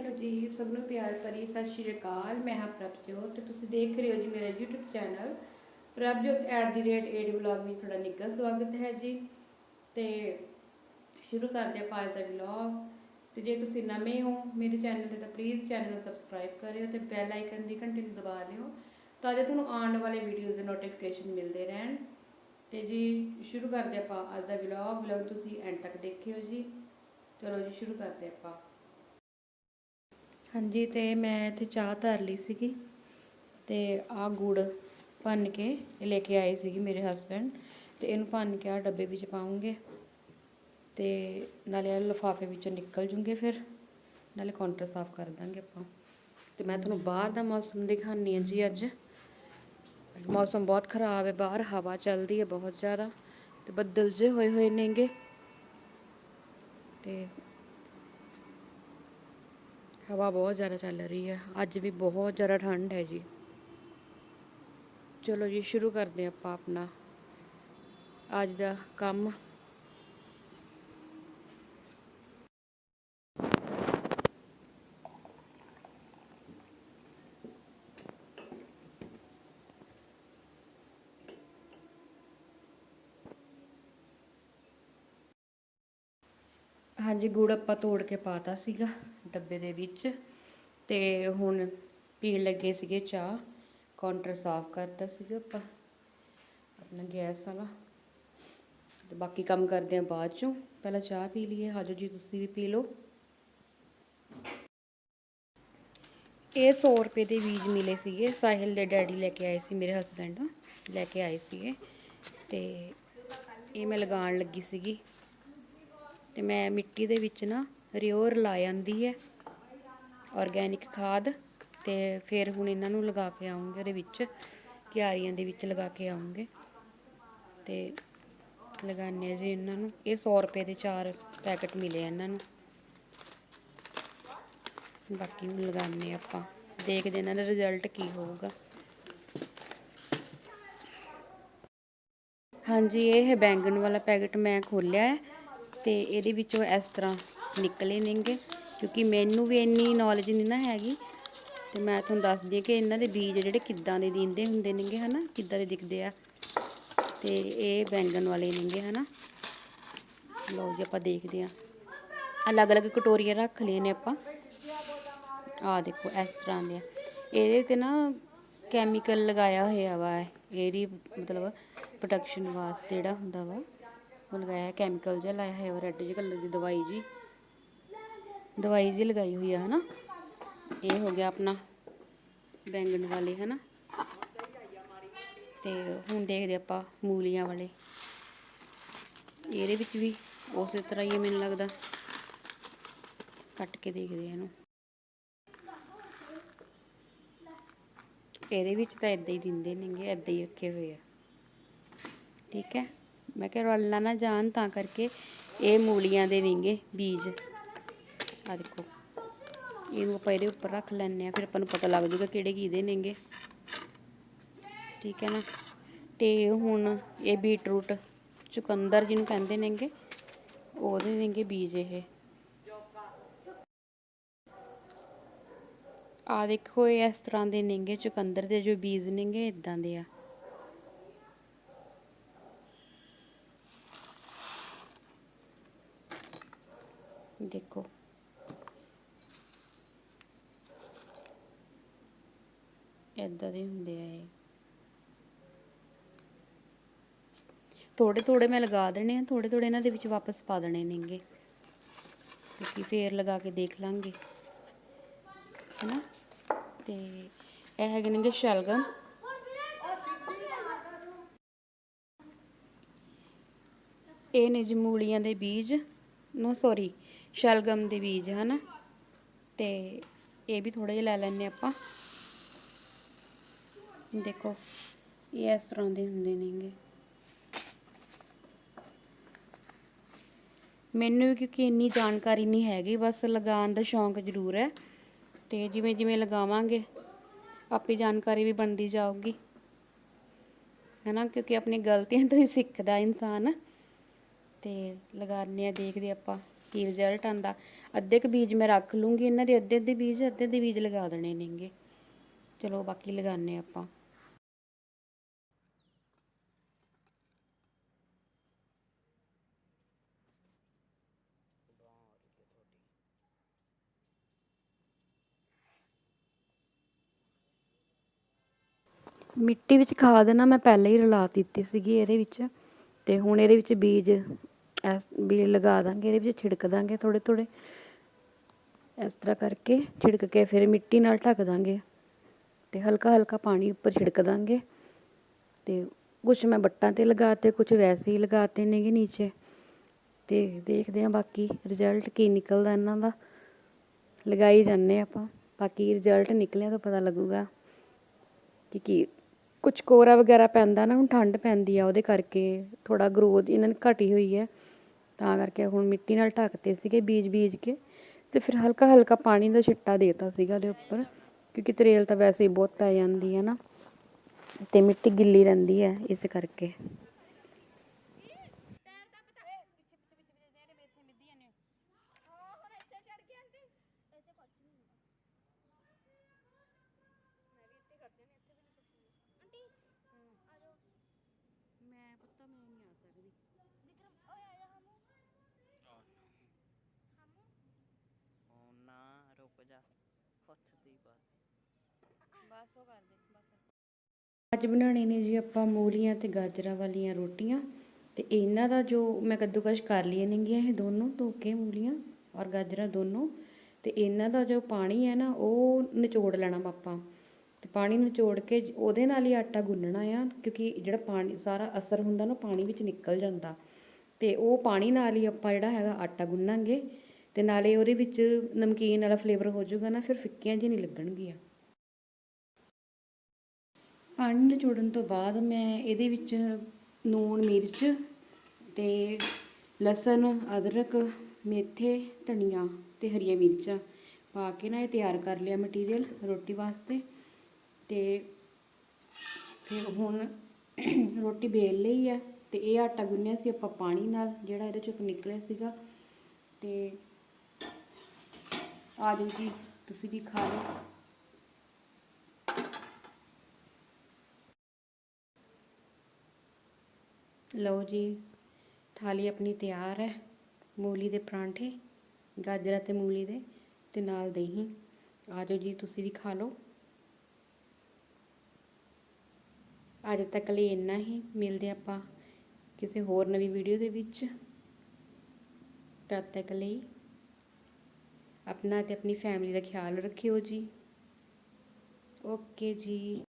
Hello ਜੀ ਸਭ ਨੂੰ ਪਿਆਰ ਭਰੀ ਸਤਿ ਸ਼੍ਰੀ ਅਕਾਲ, ਮੈਂ ਹਾਂ ਪ੍ਰਭਜੋਤ ਤੇ ਤੁਸੀਂ ਦੇਖ ਰਹੇ ਹੋ ਜੀ ਮੇਰਾ YouTube channel Prabhjot at the rate aid vlog ਵਿੱਚ ਤੁਹਾਡਾ ਨਿੱਘਾ ਸਵਾਗਤ ਹੈ ਜੀ। ਤੇ ਸ਼ੁਰੂ ਕਰਦੇ ਆਪਾਂ ਅੱਜ ਦਾ ਵਲੌਗ ਤੇ ਜੇ ਤੁਸੀਂ ਨਵੇਂ ਹੋ ਮੇਰੇ ਚੈਨਲ ਤੇ ਤਾਂ ਪਲੀਜ਼ ਚੈਨਲ ਨੂੰ ਸਬਸਕ੍ਰਾਈਬ ਕਰਿਓ ਤੇ ਬੈਲ ਆਈਕਨ ਦੀ ਘੰਟੀ ਨੂੰ ਦਬਾ ਲਿਓ ਤਾਂ ਜੋ ਤੁਹਾਨੂੰ ਆਉਣ ਵਾਲੇ ਵੀਡੀਓਜ਼ ਦੇ ਨੋਟੀਫਿਕੇਸ਼ਨ ਮਿਲਦੇ ਰਹਿਣ। ਤੇ ਜੀ ਸ਼ੁਰੂ ਕਰਦੇ ਆਪਾਂ ਅੱਜ ਦਾ ਵਲੌਗ ਵਲੌਗ ਤੁਸੀਂ ਐਂਡ ਤੱਕ ਦੇਖਿਓ ਜੀ। ਚਲੋ ਜੀ, ਸ਼ੁਰੂ ਕਰਦੇ ਆਪਾਂ। ਹਾਂਜੀ, ਤੇ ਮੈਂ ਇੱਥੇ ਚਾਹ ਧਰ ਲਈ ਸੀਗੀ ਤੇ ਆ ਗੁੜ ਭੰਨ ਕੇ ਲੈ ਕੇ ਆਏ ਸੀਗੇ ਮੇਰੇ ਹਸਬੰਡ ਤੇ ਇਹਨੂੰ ਭੰਨ ਕੇ ਆ ਡੱਬੇ ਵਿੱਚ ਪਾਉਂਗੇ ਤੇ ਨਾਲੇ ਇਹ ਲਿਫਾਫੇ ਵਿੱਚੋਂ ਨਿਕਲ ਜੂਗੇ ਫਿਰ, ਨਾਲੇ ਕਾਊਂਟਰ ਸਾਫ਼ ਕਰ ਦਾਂਗੇ ਆਪਾਂ। ਤੇ ਮੈਂ ਤੁਹਾਨੂੰ ਬਾਹਰ ਦਾ ਮੌਸਮ ਦਿਖਾਣੀ ਆ ਜੀ ਅੱਜ। ਮੌਸਮ ਬਹੁਤ ਖਰਾਬ ਹੈ, ਬਾਹਰ ਹਵਾ ਚੱਲਦੀ ਹੈ ਬਹੁਤ ਜ਼ਿਆਦਾ ਤੇ ਬੱਦਲ ਜੇ ਹੋਏ ਹੋਏ ਨੇਗੇ ਤੇ ਹਵਾ ਬਹੁਤ ਜ਼ਿਆਦਾ ਚੱਲ ਰਹੀ ਹੈ। ਅੱਜ ਵੀ ਬਹੁਤ ਜ਼ਿਆਦਾ ਠੰਡ ਹੈ ਜੀ। ਚਲੋ ਜੀ, ਸ਼ੁਰੂ ਕਰਦੇ ਹਾਂ ਆਪਾਂ ਆਪਣਾ। ਅੱਜ ਦਾ ਕੰਮ। ਹਾਂਜੀ, ਗੁੜ ਆਪਾਂ ਤੋੜ ਕੇ ਪਾਤਾ ਸੀਗਾ। ਡੱਬੇ ਦੇ ਵਿੱਚ ਤੇ ਹੁਣ ਪੀਣ ਲੱਗੇ ਸੀਗੇ ਚਾਹ। ਕਾਊਂਟਰ ਸਾਫ਼ ਕਰਤਾ ਸੀਗਾ ਆਪਾਂ। ਆਪਣਾ ਗੈਸ ਵਾਲਾ। ਤੇ ਬਾਕੀ ਕੰਮ ਕਰਦੇ ਆ ਬਾਅਦ ਚੋਂ। ਪਹਿਲਾਂ ਚਾਹ ਪੀ ਲਈਏ। ਹਾਜੋ ਜੀ, ਤੁਸੀਂ ਵੀ ਪੀ ਲਓ। ਇਹ 100 ਰੁਪਏ ਦੇ ਬੀਜ ਮਿਲੇ ਸੀਗੇ। ਸਾਹਿਲ ਦੇ ਡੈਡੀ ਲੈ ਕੇ ਆਏ ਸੀ, ਮੇਰੇ ਹਸਬੰਡ ਲੈ ਕੇ ਆਏ ਸੀਗੇ। ਤੇ ਇਹ ਮੈਂ ਲਗਾਉਣ ਲੱਗੀ ਸੀਗੀ। ਤੇ ਮੈਂ ਮਿੱਟੀ ਦੇ ਵਿੱਚ ਨਾ ਰਿਓਰ ਲਾ ਜਾਂਦੀ ਹੈ ਆਰਗੈਨਿਕ ਖਾਦ ਤੇ ਫਿਰ ਹੁਣ ਇਹਨਾਂ ਨੂੰ ਲਗਾ ਕੇ ਆਉਂਗੇ ਉਹਦੇ ਵਿੱਚ, ਕਿਆਰੀਆਂ ਦੇ ਵਿੱਚ ਲਗਾ ਕੇ ਆਉਂਗੇ ਤੇ ਲਗਾਉਂਦੇ ਆ ਜੀ ਇਹਨਾਂ ਨੂੰ। ਇਹ 100 ਰੁਪਏ ਦੇ ਚਾਰ ਪੈਕਟ ਮਿਲੇ ਇਹਨਾਂ ਨੂੰ। ਬਾਕੀ ਹੁਣ ਲਗਾਉਂਦੇ ਆ ਆਪਾਂ। ਦੇਖਦੇ ਇਹਨਾਂ ਦਾ ਰਿਜ਼ਲਟ ਕੀ ਹੋਊਗਾ। ਹਾਂਜੀ, ਇਹ ਹੈ ਬੈਂਗਣ ਵਾਲਾ ਪੈਕਟ ਮੈਂ ਖੋਲਿਆ ਹੈ ਤੇ ਇਹਦੇ ਵਿੱਚੋਂ ਇਸ ਤਰ੍ਹਾਂ ਨਿਕਲੇ ਨੇਗੇ, ਕਿਉਂਕਿ ਮੈਨੂੰ ਵੀ ਇੰਨੀ ਨੌਲੇਜ ਨਹੀਂ ਨਾ ਹੈਗੀ। ਤੇ ਮੈਂ ਤੁਹਾਨੂੰ ਦੱਸਦੀ ਹਾਂ ਕਿ ਇਹਨਾਂ ਦੇ ਬੀਜ ਜਿਹੜੇ ਕਿੱਦਾਂ ਦੇ ਦਿੰਦੇ ਹੁੰਦੇ ਨੇਗੇ, ਹਨਾ? ਕਿੱਦਾਂ ਦੇ ਦਿਖਦੇ ਆ। ਤੇ ਇਹ ਬੈਂਗਣ ਵਾਲੇ ਨੇਗੇ, ਹਨਾ? ਲਓ ਜੀ, ਆਪਾਂ ਦੇਖਦੇ ਆ ਅਲੱਗ-ਅਲੱਗ ਕਟੋਰੀਆਂ ਰੱਖ ਲਏ ਨੇ ਆਪਾਂ। ਆ ਦੇਖੋ, ਇਸ ਤਰ੍ਹਾਂ ਦੇ ਆ। ਇਹਦੇ ਤੇ ਨਾ ਕੈਮੀਕਲ ਲਗਾਇਆ ਹੋਇਆ ਵਾ ਇਹਦੀ ਮਤਲਬ ਪ੍ਰੋਟੈਕਸ਼ਨ ਵਾਸਤੇ ਜਿਹੜਾ ਹੁੰਦਾ ਵਾ, ਉਹ ਲਗਾਇਆ ਹੈ ਕੈਮੀਕਲ ਜਿਹਾ ਲਾਇਆ ਹੈ ਰੈੱਡ ਜਿਹੇ ਕਲਰ ਦੀ ਦਵਾਈ ਜੀ। ਦਵਾਈ ਜੀ ਲਗਾਈ ਹੋਈ ਆ, ਹਨਾ? ਇਹ ਹੋ ਗਿਆ ਆਪਣਾ ਬੈਂਗਣ ਵਾਲੇ, ਹਨਾ? ਤੇ ਹੁਣ ਦੇਖਦੇ ਆਪਾਂ ਮੂਲੀਆਂ ਵਾਲੇ। ਇਹਦੇ ਵਿੱਚ ਵੀ ਉਸੇ ਤਰ੍ਹਾਂ ਹੀ ਮੈਨੂੰ ਲੱਗਦਾ। ਕੱਟ ਕੇ ਦੇਖਦੇ ਆ ਇਹਨੂੰ। ਇਹਦੇ ਵਿੱਚ ਤਾਂ ਇਦਾਂ ਹੀ ਦਿੰਦੇ ਨੇਗੇ ਇਦਾਂ ਹੀ ਰੱਖੇ ਹੋਏ ਆ। ਠੀਕ ਹੈ? ਮੈਂ ਕਿਹਾ ਰਲਣਾ ਨਾ ਜਾਣ ਤਾਂ ਕਰਕੇ ਇਹ ਮੂਲੀਆਂ ਦੇ ਨੇਗੇ ਬੀਜ। ਆ ਦੇਖੋ ਇਹਨੂੰ ਆਪਾਂ ਇਹਦੇ ਉੱਪਰ ਰੱਖ ਲੈਣੇ ਆ ਫਿਰ ਆਪਾਂ ਨੂੰ ਪਤਾ ਲੱਗ ਜੂਗਾ ਕਿਹੜੇ ਕਿਹਦੇ ਨੇਗੇ। ਠੀਕ ਹੈ ਨਾ? ਤੇ ਹੁਣ ਇਹ ਬੀਟਰੂਟ, ਚੁਕੰਦਰ ਜਿਹਨੂੰ ਕਹਿੰਦੇ ਨੇਗੇ, ਉਹਦੇ ਨੇਗੇ ਬੀਜ ਇਹ। ਆ ਦੇਖੋ, ਇਹ ਇਸ ਤਰ੍ਹਾਂ ਦੇ ਨੇਗੇ, ਚੁਕੰਦਰ ਦੇ ਜੋ ਬੀਜ ਨੇਗੇ ਇਦਾਂ ਦੇ ਆ। ਦੇਖੋ। ਇਦਾਂ ਦੇ ਹੁੰਦੇ ਆ ਇਹ। ਥੋੜੇ ਥੋੜੇ ਮੈਂ ਲਗਾ ਦੇਣੇ ਆ ਥੋੜੇ ਥੋੜੇ ਇਹਨਾਂ ਦੇ ਵਿੱਚ ਵਾਪਸ ਪਾ ਦੇਣੇ ਨੇਗੇ। ਕਿਉਂਕਿ ਫੇਰ ਲਗਾ ਕੇ ਦੇਖ ਲਾਂਗੇ। ਹੈਨਾ? ਤੇ ਇਹ ਹੈਗੇ ਨੇਗੇ ਸ਼ਲਗਮ। ਇਹ ਨੇ ਜੀ ਮੂਲੀਆਂ ਦੇ ਬੀਜ। ਨੋ, ਸੌਰੀ, ਸ਼ਲਗਮ ਦੇ ਬੀਜ, ਹਨਾ? ਤੇ ਇਹ ਵੀ ਥੋੜੇ ਜਿਹਾ ਲੈ ਲੈਣੇ ਆਪਾਂ। ਦੇਖੋ, ਇਹ ਇਸ ਤਰ੍ਹਾਂ ਦੇ ਹੁੰਦੇ ਨੇਗੇ। ਮੈਨੂੰ ਕਿਉਂਕਿ ਇੰਨੀ ਜਾਣਕਾਰੀ ਨਹੀਂ ਹੈਗੀ, ਬਸ ਲਗਾਉਣ ਦਾ ਸ਼ੌਂਕ ਜ਼ਰੂਰ ਹੈ। ਤੇ ਜਿਵੇਂ ਜਿਵੇਂ ਲਗਾਵਾਂਗੇ, ਆਪੇ ਜਾਣਕਾਰੀ ਵੀ ਬਣਦੀ ਜਾਊਗੀ। ਹੈਨਾ, ਕਿਉਂਕਿ ਆਪਣੀ ਗਲਤੀਆਂ ਤੋਂ ਹੀ ਸਿੱਖਦਾ ਇਨਸਾਨ। ਤੇ ਲਗਾਉਂਦੇ ਆ, ਦੇਖਦੇ ਆਪਾਂ ਕੀ ਰਿਜ਼ਲਟ ਆਂਦਾ ਅੱਧੇ ਕੁ ਬੀਜ ਮੈਂ ਰੱਖ ਲੂੰਗੀ, ਇਹਨਾਂ ਦੇ ਅੱਧੇ ਅੱਧੇ ਬੀਜ, ਅੱਧੇ ਅੱਧੇ ਬੀਜ ਲਗਾ ਦੇਣੇ ਨੇਗੇ। ਚਲੋ, ਬਾਕੀ ਲਗਾਉਂਦੇ ਆਪਾਂ। ਮਿੱਟੀ ਵਿੱਚ ਖਾਦ ਨਾ ਮੈਂ ਪਹਿਲਾਂ ਹੀ ਰਲਾ ਦਿੱਤੀ ਸੀਗੀ ਇਹਦੇ ਵਿੱਚ। ਤੇ ਹੁਣ ਇਹਦੇ ਵਿੱਚ ਬੀਜ ਐਸ, ਬੀਜ ਲਗਾ ਦਾਂਗੇ, ਇਹਦੇ ਵਿੱਚ ਛਿੜਕ ਦਾਂਗੇ ਥੋੜੇ ਥੋੜੇ ਇਸ ਤਰ੍ਹਾਂ ਕਰਕੇ ਛਿੜਕ ਕੇ ਫਿਰ ਮਿੱਟੀ ਨਾਲ ਢੱਕ ਦਾਂਗੇ। ਤੇ ਹਲਕਾ ਹਲਕਾ ਪਾਣੀ ਉੱਪਰ ਛਿੜਕ ਦਾਂਗੇ। ਤੇ ਕੁਛ ਮੈਂ ਬੱਟਾਂ ਤੇ ਲਗਾਤੇ, ਕੁਛ ਵੈਸੇ ਹੀ ਲਗਾਤੇ ਨੇਗੇ ਨੀਚੇ। ਤੇ ਦੇਖਦੇ ਹਾਂ ਬਾਕੀ ਰਿਜ਼ਲਟ ਕੀ ਨਿਕਲਦਾ ਇਹਨਾਂ ਦਾ। ਲਗਾਈ ਜਾਂਦੇ ਹਾਂ ਆਪਾਂ। ਬਾਕੀ ਰਿਜ਼ਲਟ ਨਿਕਲਿਆ ਤਾਂ ਪਤਾ ਲੱਗੂਗਾ ਕਿ ਕੀ ਕੁਛ ਕੋਰਾ ਵਗੈਰਾ ਪੈਂਦਾ ਨਾ, ਹੁਣ ਠੰਡ ਪੈਂਦੀ ਆ, ਉਹਦੇ ਕਰਕੇ ਥੋੜਾ ਗਰੋਥ ਇਹਨਾਂ ਨੇ ਘਟੀ ਹੋਈ ਹੈ। ਤਾਂ ਕਰਕੇ ਹੁਣ ਮਿੱਟੀ ਨਾਲ ਢੱਕਤੇ ਸੀਗੇ ਬੀਜ ਬੀਜ ਕੇ ਤੇ ਫਿਰ ਹਲਕਾ ਹਲਕਾ ਪਾਣੀ ਦਾ ਛਿੱਟਾ ਦੇਤਾ ਸੀਗਾ ਉਹਦੇ ਉੱਪਰ, ਕਿਉਂਕਿ ਤਰੇਲ ਤਾਂ ਵੈਸੇ ਹੀ ਬਹੁਤ ਪੈ ਜਾਂਦੀ ਹੈ ਨਾ, ਤੇ ਮਿੱਟੀ ਗਿੱਲੀ ਰਹਿੰਦੀ ਹੈ ਇਸ ਕਰਕੇ ਮੈਂ ਪਤਾ ਮੈਂ ਨਹੀਂ ਆ ਸਕਦੀ ਉਹ ਨਾ ਰੁਕ ਜਾ ਹੱਥ ਦੀ ਬਾਤ ਬਸ ਉਹ ਕਰ ਦੇ ਬਸ ਅੱਜ ਬਣਾਉਣੇ ਨੇ ਜੀ ਆਪਾਂ ਮੂਲੀਆਂ ਤੇ ਗਾਜਰਾਂ ਵਾਲੀਆਂ ਰੋਟੀਆਂ ਤੇ ਇਹਨਾਂ ਦਾ ਜੋ ਮੈਂ ਕੱਦੂਕਸ਼ ਕਰ ਲਈਆਂ ਨੇਗੀਆਂ ਇਹ ਦੋਨੋਂ ਧੋ ਕੇ ਮੂਲੀਆਂ ਔਰ ਗਾਜਰਾਂ ਦੋਨੋਂ ਤੇ ਇਹਨਾਂ ਦਾ ਜੋ ਪਾਣੀ ਹੈ ਨਾ ਉਹ ਨਿਚੋੜ ਲੈਣਾ ਆਪਾਂ ਤੇ ਪਾਣੀ ਨਿਚੋੜ ਕੇ ਉਹਦੇ ਨਾਲ ਹੀ ਆਟਾ ਗੁੰਨਣਾ ਆ ਕਿਉਂਕਿ ਜਿਹੜਾ ਪਾਣੀ ਸਾਰਾ ਅਸਰ ਹੁੰਦਾ ਨਾ ਪਾਣੀ ਵਿੱਚ ਨਿਕਲ ਜਾਂਦਾ ਤੇ ਉਹ ਪਾਣੀ ਨਾਲ ਹੀ ਆਪਾਂ ਜਿਹੜਾ ਹੈਗਾ ਆਟਾ ਗੁੰਨਾਂਗੇ ਅਤੇ ਨਾਲੇ ਉਹਦੇ ਵਿੱਚ ਨਮਕੀਨ ਵਾਲਾ ਫਲੇਵਰ ਹੋ ਜਾਊਗਾ ਨਾ, ਫਿਰ ਫਿੱਕੀਆਂ ਜਿਹੀਆਂ ਨਹੀਂ ਲੱਗਣਗੀਆਂ। ਪਾਣੀ ਨਿਚੋੜਨ ਤੋਂ ਬਾਅਦ ਮੈਂ ਇਹਦੇ ਵਿੱਚ ਨੂਣ ਮਿਰਚ ਤੇ ਲਸਣ, ਅਦਰਕ, ਮੇਥੇ, ਧਨੀਆ ਤੇ ਹਰੀਆਂ ਮਿਰਚਾਂ ਪਾ ਕੇ ਨਾ ਇਹ ਤਿਆਰ ਕਰ ਲਿਆ ਮਟੀਰੀਅਲ ਰੋਟੀ ਵਾਸਤੇ। ਤੇ ਫਿਰ ਹੁਣ ਰੋਟੀ ਬੇਲ ਲਈ ਆ ਤੇ ਇਹ ਆਟਾ ਗੁੰਨਿਆ ਸੀ ਆਪਾਂ ਪਾਣੀ ਨਾਲ, ਜਿਹੜਾ ਇਹਦੇ ਚੋਂ ਨਿਕਲਿਆ ਸੀਗਾ। ਤੇ ਆ ਜਾਓ ਜੀ, ਤੁਸੀਂ ਵੀ ਖਾ ਲਓ। ਲਓ ਜੀ, ਥਾਲੀ ਆਪਣੀ ਤਿਆਰ ਹੈ, ਮੂਲੀ ਦੇ ਪਰਾਂਠੇ, ਗਾਜਰਾਂ ਤੇ ਮੂਲੀ ਦੇ, ਤੇ ਨਾਲ ਦਹੀਂ। ਆ ਜਾਓ ਜੀ, ਤੁਸੀਂ ਵੀ ਖਾ ਲਓ। ਅੱਜ ਤੱਕ ਲਈ ਇੰਨਾ ਹੀ, ਮਿਲਦੇ ਆਪਾਂ ਕਿਸੇ ਹੋਰ ਨਵੀਂ ਵੀਡੀਓ ਦੇ ਵਿੱਚ। ਤਦ ਤੱਕ ਲਈ ਆਪਣਾ ਅਤੇ ਆਪਣੀ ਫੈਮਿਲੀ ਦਾ ਖਿਆਲ ਰੱਖਿਓ ਜੀ। ਓਕੇ ਜੀ।